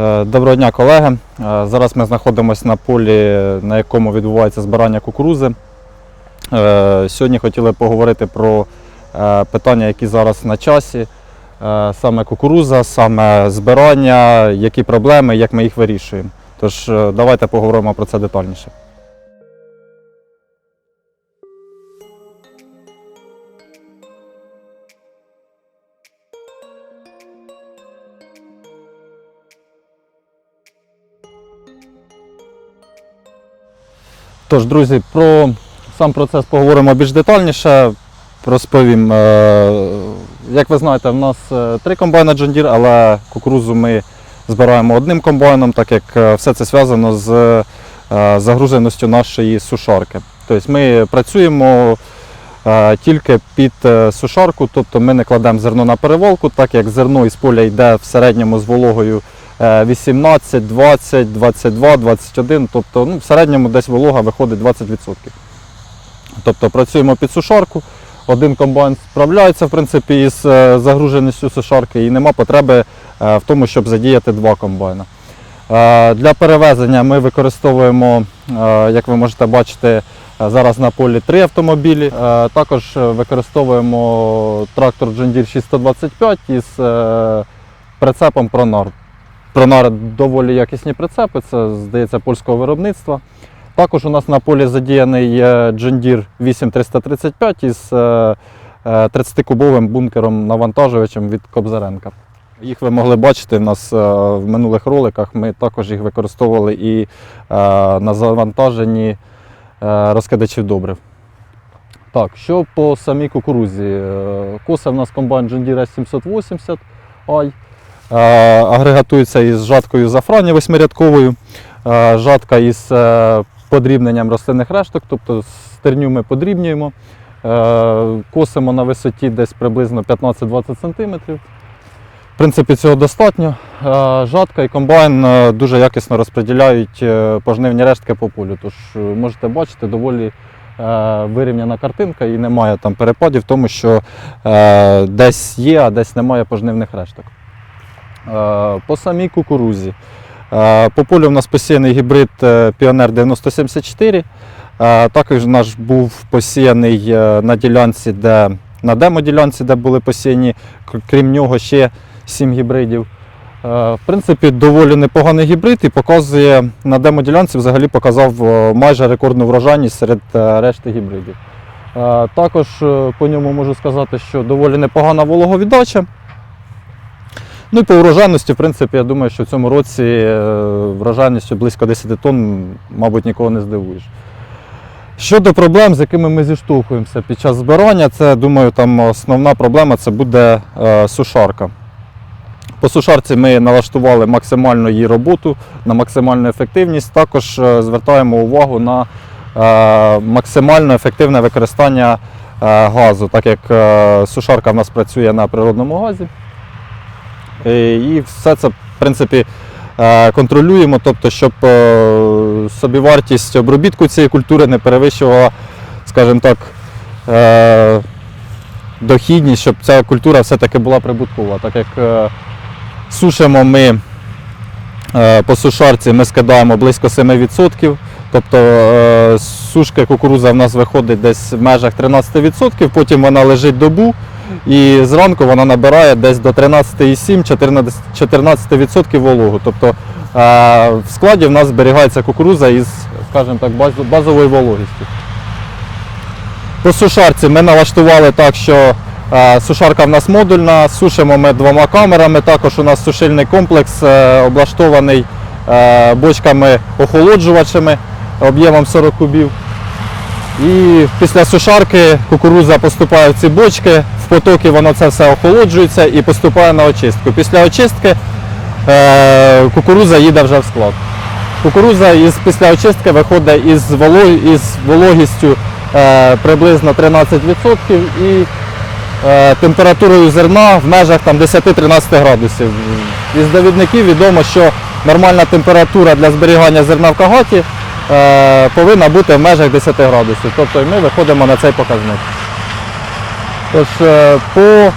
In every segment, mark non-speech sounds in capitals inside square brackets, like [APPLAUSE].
Е, Доброго дня, колеги. Е, Зараз ми знаходимося на полі, на якому відбувається збирання кукурузи. Е, Сьогодні хотіли поговорити про питання, які зараз на часі. Саме кукуруза, саме збирання, які проблеми, як ми їх вирішуємо. Тож давайте поговоримо про це детальніше. Тож, друзі, про сам процес поговоримо більш детальніше. Розповім. Е, Як ви знаєте, в нас е, три комбайна John Deere, але кукурузу ми збираємо одним комбайном, так як е, все це зв'язано з загруженістю нашої сушарки. Тобто ми працюємо тільки під сушарку, тобто ми не кладемо зерно на переволку, так як зерно із поля йде в середньому з вологою 18, 20, 22, 21, тобто ну, в середньому десь волога виходить 20%. Тобто працюємо під сушарку, один комбайн справляється в принципі із е, загруженістю сушарки і нема потреби е, в тому, щоб задіяти два комбайна. Е, Для перевезення ми використовуємо, як ви можете бачити, зараз на полі три автомобілі. Також використовуємо трактор John Deere 625 із прицепом Пронар. Пронар доволі якісні прицепи, це здається польського виробництва. Також у нас на полі задіяний е, John Deere 8335 із е, е, 30-кубовим бункером навантажувачем від Кобзаренка. Їх ви могли бачити в нас е, в минулих роликах. Ми також їх використовували і е, на завантаженні е, розкидачів добрив. Так, що по самій кукурузі? Е, Коса в нас комбайн John Deere 780 i Е, Агрегатується із жаткою зафрані восьмирядковою, жатка із е, подрібненням рослинних решток, тобто стерню ми подрібнюємо. Е, Косимо на висоті десь приблизно 15-20 см. В принципі, цього достатньо. Жатка і комбайн е, дуже якісно розподіляють пожнивні рештки по полю. Тож можете бачити, доволі вирівняна картинка і немає там перепадів, тому що десь є, а десь немає пожнивних решток. Е, По самій кукурузі. Е, По полю в нас посіяний гібрид е, Піонер 9074. Е, Також наш був посіяний на ділянці, де на демоділянці, де були посіяні, крім нього ще 7 гібридів. В принципі, доволі непоганий гібрид і показує на демоділянці взагалі показав майже рекордну врожайність серед решти гібридів. Також по ньому можу сказати, що доволі непогана вологовіддача. Ну і по врожайності, в принципі, я думаю, що в цьому році е, врожайністю близько 10 тонн, мабуть, нікого не здивуєш. Щодо проблем, з якими ми зіштовхуємося під час збирання, це, думаю, там основна проблема це буде е, сушарка. По сушарці ми налаштували максимальну її роботу, на максимальну ефективність. Також е, звертаємо увагу на максимально ефективне використання газу, так як сушарка в нас працює на природному газі. Е, І все це, в принципі, е, контролюємо, тобто, щоб е, собівартість обробітку цієї культури не перевищувала, скажімо так, дохідність, щоб ця культура все-таки була прибуткова. Так як сушимо ми по сушарці, ми скидаємо близько 7%. Тобто з сушки кукуруза в нас виходить десь в межах 13%, потім вона лежить добу. І зранку вона набирає десь до 13,7-14% вологу. Тобто е, в складі в нас зберігається кукуруза із, скажімо так, баз- базовою вологістю. По сушарці ми налаштували так, що е, сушарка в нас модульна, сушимо ми двома камерами. Також у нас сушильний комплекс е, облаштований е, бочками охолоджувачами об'ємом 40 кубів. І після сушарки кукуруза поступає в ці бочки, в потоки воно це все охолоджується і поступає на очистку. Після очистки е, кукуруза їде вже в склад. Кукуруза із, після очистки виходить із, волог, із вологістю е, приблизно 13% і е, температурою зерна в межах там, 10-13 градусів. Із довідників відомо, що нормальна температура для зберігання зерна в кагаті повинна бути в межах 10 градусів. Тобто ми виходимо на цей показник. Тож е, по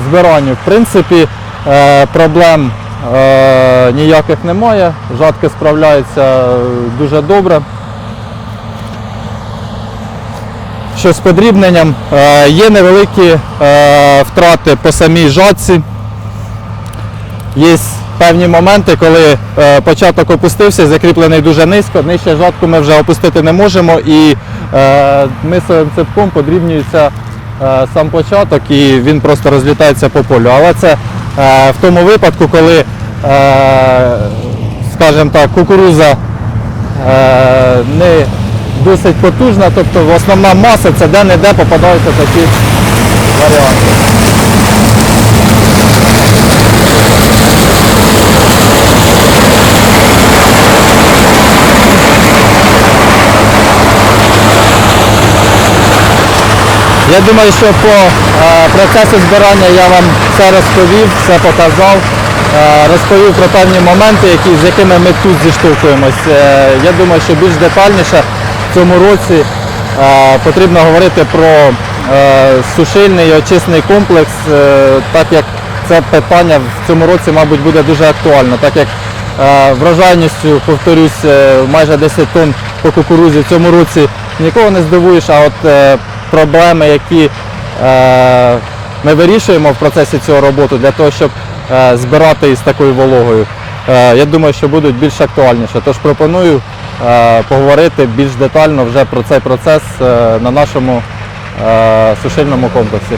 збиранню, в принципі, е, проблем е, ніяких немає. Жатки справляються е, дуже добре. Що з подрібненням, е, є невеликі е, втрати по самій жатці. Є певні моменти, коли е, початок опустився, закріплений дуже низько, нижче жатку ми вже опустити не можемо і е, мисовим цепком подрібнюється е, сам початок і він просто розлітається по полю. Але це в тому випадку, коли, скажімо так, кукуруза не досить потужна, тобто основна маса це де-не-де попадаються такі варіанти. Я думаю, що по е, процесу збирання я вам все розповів, все показав, е, розповів про певні моменти, які, з якими ми тут зіштовхуємось. Е, я думаю, що більш детальніше в цьому році потрібно говорити про сушильний і очисний комплекс, так як це питання в цьому році, мабуть, буде дуже актуально, так як врожайністю, повторюсь, майже 10 тонн по кукурузі в цьому році нікого не здивуєш, а от проблеми, які е, ми вирішуємо в процесі цього роботи для того, щоб е, збирати із такою вологою, е, я думаю, що будуть більш актуальніше. Тож пропоную е, поговорити більш детально вже про цей процес на нашому сушильному комплексі.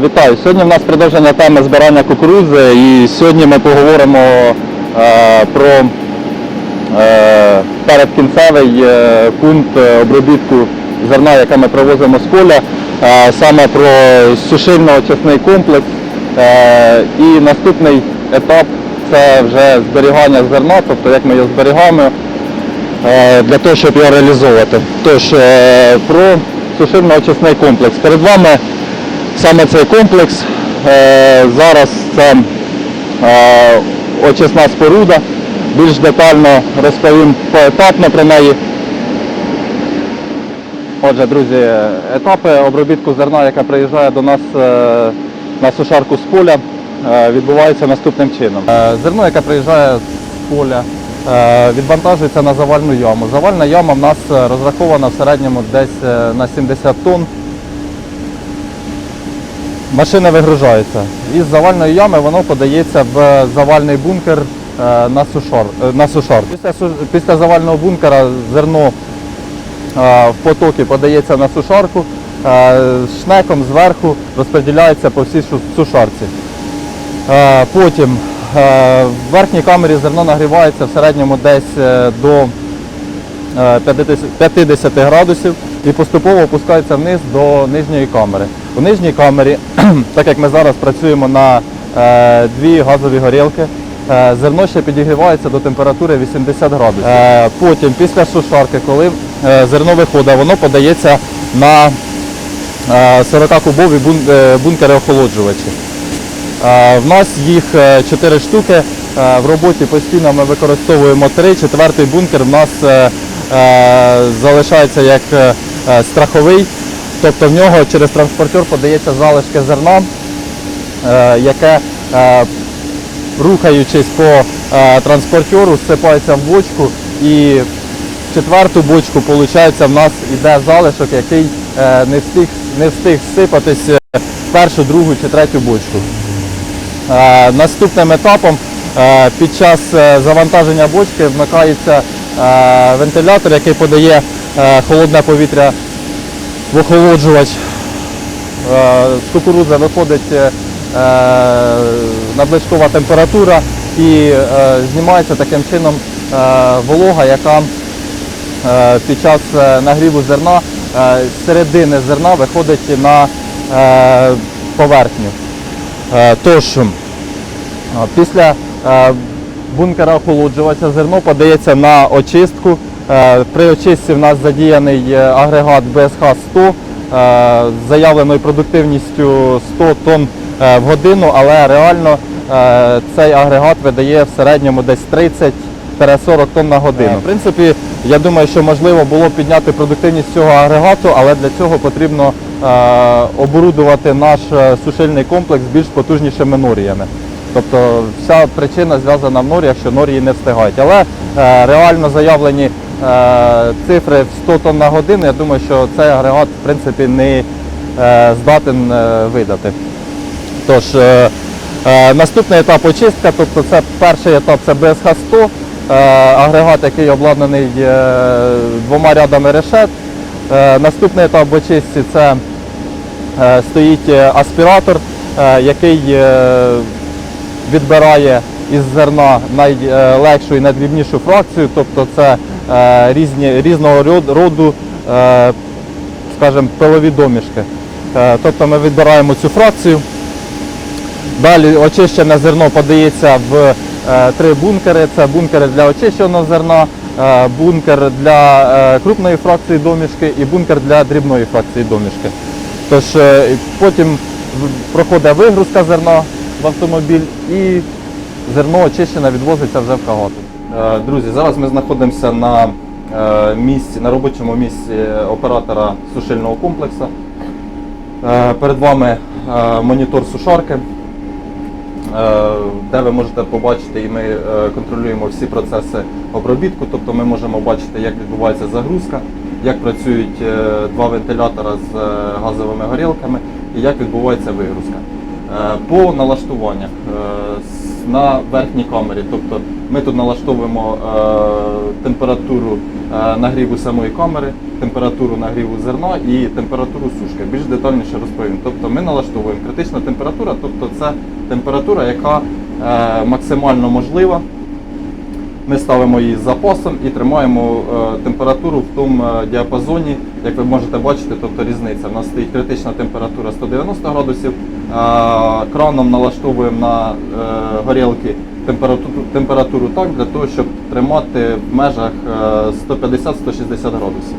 Вітаю! Сьогодні в нас продовження теми збирання кукурудзи і сьогодні ми поговоримо про передкінцевий е, пункт е, обробітку зерна, яке ми привозимо з поля, е, саме про сушильно-очисний комплекс. Е, І наступний етап це вже зберігання зерна, тобто як ми його зберігаємо е, для того, щоб його реалізовувати. Тож е, про сушильно-очисний комплекс. Перед вами саме цей комплекс. Е, Зараз це е, очисна споруда. Більш детально розповім поетапно про неї. Отже, друзі, етапи обробітку зерна, яка приїжджає до нас е, на сушарку з поля, е, відбуваються наступним чином. Е, Зерно, яке приїжджає з поля, відвантажується на завальну яму. Завальна яма в нас розрахована в середньому десь на 70 тонн. Машина вигружається. Із завальної ями воно подається в завальний бункер на сушар. е, На сушар. Після, після завального бункера зерно е, в потоки подається на сушарку, е, шнеком зверху розподіляється по всій сушарці. Е, Потім е, в верхній камері зерно нагрівається в середньому десь е, до е, 50 50 градусів і поступово опускається вниз до нижньої камери. У нижній камері, [CLEARS THROAT] так як ми зараз працюємо на е, дві газові горілки, е, зерно ще підігрівається до температури 80 градусів. Е, Потім, після сушарки, коли е, зерно виходить, воно подається на 40-кубові бункери охолоджувачі. Е, В нас їх 4 штуки. Е, В роботі постійно ми використовуємо 3. Четвертий бункер в нас е, е, залишається як е, е, страховий. Тобто в нього через транспортер подається залишки зерна, е, яке, е, рухаючись по е, транспортеру, всипається в бочку і в четверту бочку виходить, в нас йде залишок, який е, не встиг, не встиг всипатись е, в першу, другу чи третю бочку. Е, Наступним етапом е, під час е, завантаження бочки вмикається е, вентилятор, який подає е, холодне повітря в охолоджувач. Е, З кукурудзи виходить е, надлишкова температура і е, знімається таким чином е, волога, яка е, під час е, нагріву зерна е, з середини зерна виходить на е, поверхню. Е, Тож, е, після е, бункера охолоджувача зерно подається на очистку. Е, При очистці в нас задіяний е, агрегат БСХ-100 е, з заявленою продуктивністю 100 тонн е, в годину, але реально е, цей агрегат видає в середньому десь 30 30-40 тонн на годину. В принципі, я думаю, що можливо було підняти продуктивність цього агрегату, але для цього потрібно е, оборудувати наш е, сушильний комплекс більш потужнішими норіями. Тобто вся причина зв'язана в норіях, що норії не встигають. Але е, реально заявлені е, цифри в 100 тонн на годину, я думаю, що цей агрегат в принципі не е, здатен е, видати. Тож, е, е, наступний етап очистка, тобто це перший етап це БСХ-100, е, агрегат, який обладнаний двома рядами решет. Наступний етап в очистці це стоїть аспіратор, який відбирає із зерна найлегшу і найдрібнішу фракцію, тобто це різні, різного роду, скажімо, пилові домішки. Тобто ми відбираємо цю фракцію. Далі очищене зерно подається в е, три бункери. Це бункери для очищеного зерна, е, бункер для е, крупної фракції домішки і бункер для дрібної фракції домішки. Тож потім проходить вигрузка зерна в автомобіль і зерно очищене відвозиться вже в кагату. Друзі, зараз ми знаходимося на місці, на робочому місці оператора сушильного комплексу. Перед вами монітор сушарки, де ви можете побачити, і ми е, контролюємо всі процеси обробітку, тобто ми можемо бачити, як відбувається загрузка, як працюють е, два вентилятора з е, газовими горілками і як відбувається вигрузка. Е, По налаштуваннях е, на верхній камері, тобто ми тут налаштовуємо е, температуру е, нагріву самої камери, температуру нагріву зерна і температуру сушки. Більш детальніше розповім. Тобто ми налаштовуємо критична температура, тобто це температура, яка е, максимально можлива. Ми ставимо її з запасом і тримаємо е, температуру в тому діапазоні, як ви можете бачити, тобто різниця. У нас стоїть критична температура 190 градусів, краном налаштовуємо на горілки температуру, температуру так, для того, щоб тримати в межах е, 150-160 градусів.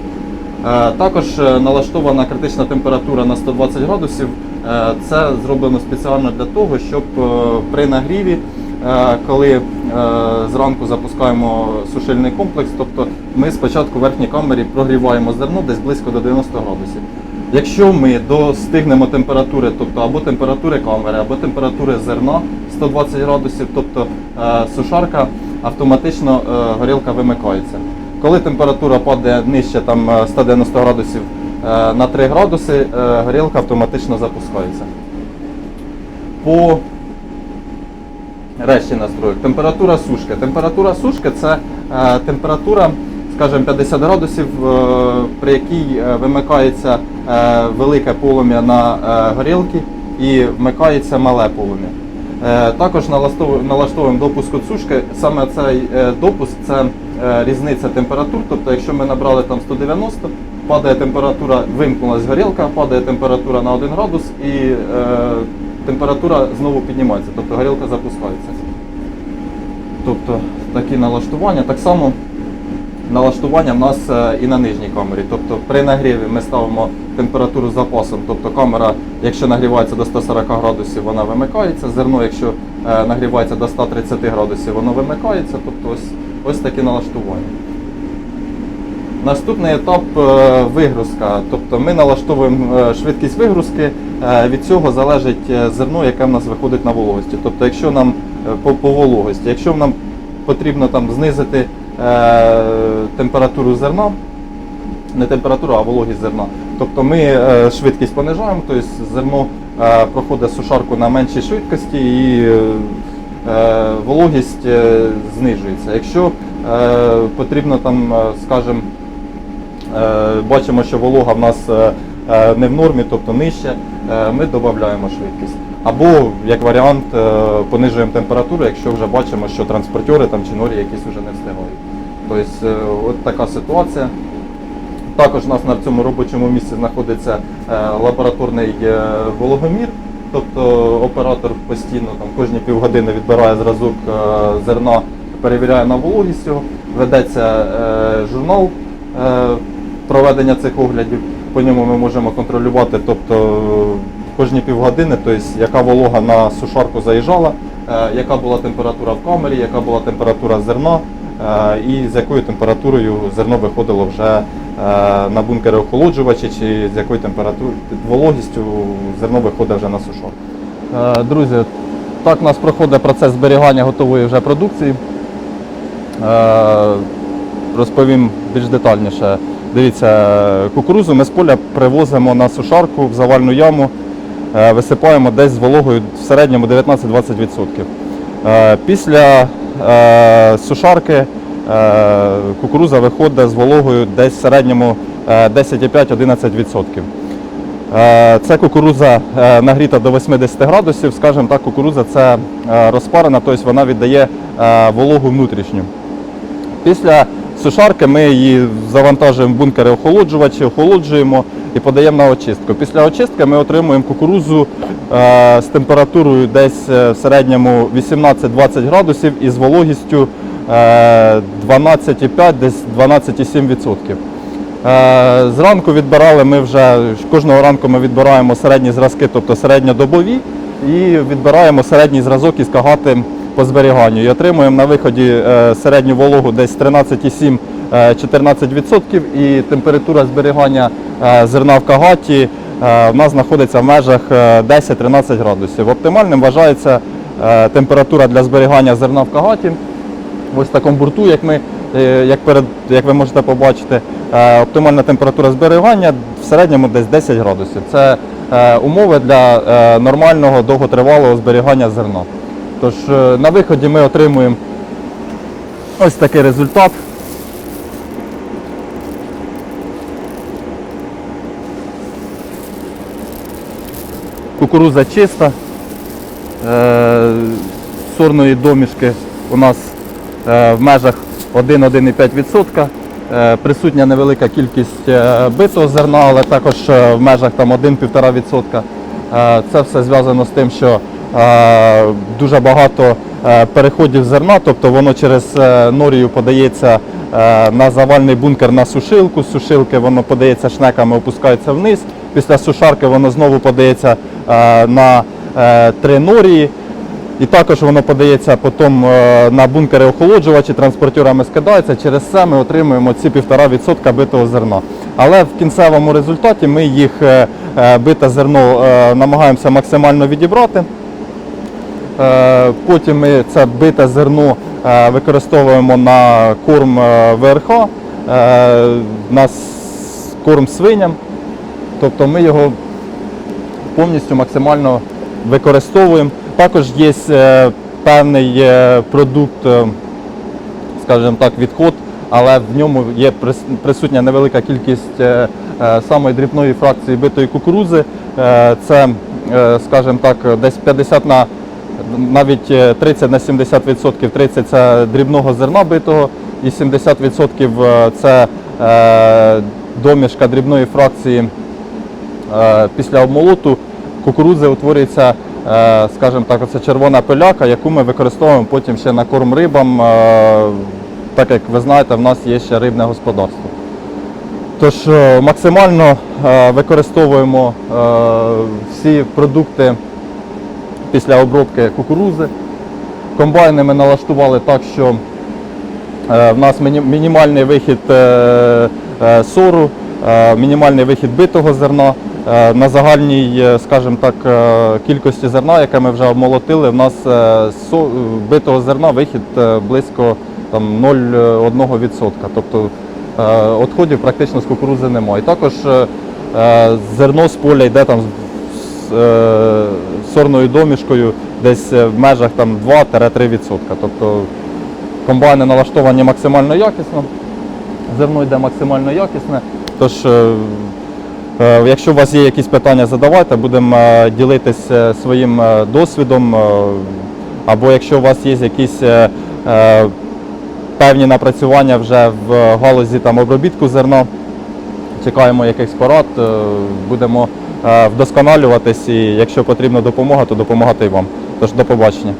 Е, Також е, налаштована критична температура на 120 градусів. Е, Це зроблено спеціально для того, щоб е, при нагріві, е, коли е, зранку запускаємо сушильний комплекс, тобто ми спочатку в верхній камері прогріваємо зерно десь близько до 90 градусів. Якщо ми достигнемо температури, тобто або температури камери, або температури зерна 120 градусів, тобто е, сушарка автоматично е, горілка вимикається. Коли температура падає нижче там, е, 190 градусів е, на 3 градуси, е, горілка автоматично запускається. По решті настроїк. Температура сушки. Температура сушки це е, температура, скажімо, 50 градусів, е, при якій е, вимикається е, велике полум'я на горілки і вмикається мале полум'я. Також налаштовуємо, допуск від сушки. Саме цей допуск це різниця температур. Тобто, якщо ми набрали там 190, падає температура, вимкнулась горілка, падає температура на 1 градус і температура знову піднімається, тобто горілка запускається. Тобто такі налаштування. Так само налаштування в нас е, і на нижній камері. Тобто при нагріві ми ставимо температуру запасом. Тобто камера, якщо нагрівається до 140 градусів, вона вимикається. Зерно, якщо е, нагрівається до 130 градусів, воно вимикається. Тобто ось, ось такі налаштування. Наступний етап е, вигрузка. Тобто ми налаштовуємо швидкість вигрузки. Від цього залежить зерно, яке в нас виходить на вологості. Тобто, якщо нам по, по вологості, якщо нам потрібно там знизити температуру зерна, не температуру, а вологість зерна. Тобто ми е, швидкість понижаємо, тобто зерно е, проходить сушарку на меншій швидкості і е, е, вологість е, знижується. Якщо е, потрібно там, е, скажімо, е, бачимо, що волога в нас е, е, не в нормі, тобто нижче, е, ми додаємо швидкість. Або, як варіант, е, понижуємо температуру, якщо вже бачимо, що транспортери там чи норі якісь вже не встигають. Тобто, е, от така ситуація. Також у нас на цьому робочому місці знаходиться е, лабораторний е, вологомір, тобто оператор постійно там кожні півгодини відбирає зразок зерна, перевіряє на вологість його, ведеться журнал проведення цих оглядів. По ньому ми можемо контролювати, тобто кожні півгодини, тобто яка волога на сушарку заїжджала, яка була температура в камері, яка була температура зерна, і з якою температурою зерно виходило вже е, на бункери охолоджувачі, чи з якою температурою вологістю зерно виходить вже на сушок. Е, Друзі, так у нас проходить процес зберігання готової вже продукції. Е, Розповім більш детальніше. Дивіться, кукурузу ми з поля привозимо на сушарку в завальну яму, е, висипаємо десь з вологою в середньому 19-20%. Е, Після е, сушарки е, кукуруза виходить з вологою десь в середньому е, 10,5-11%. Е, Це кукуруза нагріта до 80 градусів, скажімо так, кукуруза це розпарена, тобто вона віддає вологу внутрішню. Після сушарки ми її завантажуємо в бункери охолоджувачі, охолоджуємо і подаємо на очистку. Після очистки ми отримуємо кукурузу е, з температурою десь е, в середньому 18-20 градусів і з вологістю е, 12,5, десь 12,7%. Е, Зранку відбирали ми вже кожного ранку ми відбираємо середні зразки, тобто середньодобові, і відбираємо середній зразок із кагати по зберіганню. І отримуємо на виході е, середню вологу десь 13,7-14% і температура зберігання е, зерна в кагаті е, в нас знаходиться в межах е, 10-13 градусів. Оптимальним вважається е, температура для зберігання зерна в кагаті ось в такому бурту, як ми, е, як, перед, як ви можете побачити, е, оптимальна температура зберігання в середньому десь 10 градусів. Це е, умови для е, нормального довготривалого зберігання зерна. Тож е, на виході ми отримуємо ось такий результат. Кукуруза чиста, е, сорної домішки у нас е, в межах 1-1,5%. Е, Присутня невелика кількість битого зерна, але також в межах 1-1,5%. Е, Це все зв'язано з тим, що дуже багато переходів зерна, тобто воно через норію подається на завальний бункер на сушилку. З сушилки воно подається шнеками, опускається вниз. Після сушарки воно знову подається е, на е, три. І також воно подається потім е, на бункери охолоджувачі, транспортерами скидається. Через це ми отримуємо ці 1,5% битого зерна. Але в кінцевому результаті ми їх бите зерно намагаємося максимально відібрати. Потім ми це бите зерно використовуємо на корм ВРХ, на корм свиням. Тобто ми його повністю максимально використовуємо. Також є е, певний е, продукт, е, скажімо так, відход, але в ньому є присутня невелика кількість самої дрібної фракції битої кукурузи. Це, скажімо так, десь 50 на навіть е, 30 на 70%, 30 це дрібного зерна битого і 70% е, це домішка дрібної фракції після обмолоту кукурудзи утворюється, е, скажімо так, оце червона пиляка, яку ми використовуємо потім ще на корм рибам. е, Так як ви знаєте, в нас є ще рибне господарство. Тож е, максимально е, використовуємо е, всі продукти після обробки кукурузи. Комбайни ми налаштували так, що Е, В нас мінімальний вихід е, е, сору, е, мінімальний вихід битого зерна. Е, На загальній, е, скажімо так, е, кількості зерна, яке ми вже обмолотили, в нас е, битого зерна вихід близько 0,1%. Тобто відходів практично з кукурузи немає. І також зерно з поля йде там з сорною домішкою десь в межах 2-3%. Тобто Комбайни налаштовані максимально якісно, зерно йде максимально якісне. Тож, якщо у вас є якісь питання, задавайте, будемо е, ділитися своїм е, досвідом. е, Або якщо у вас є якісь е, е, певні напрацювання вже в галузі там, обробітку зерна, чекаємо якихось порад, е, будемо е, вдосконалюватись і якщо потрібна допомога, то допомагати і вам. Тож до побачення.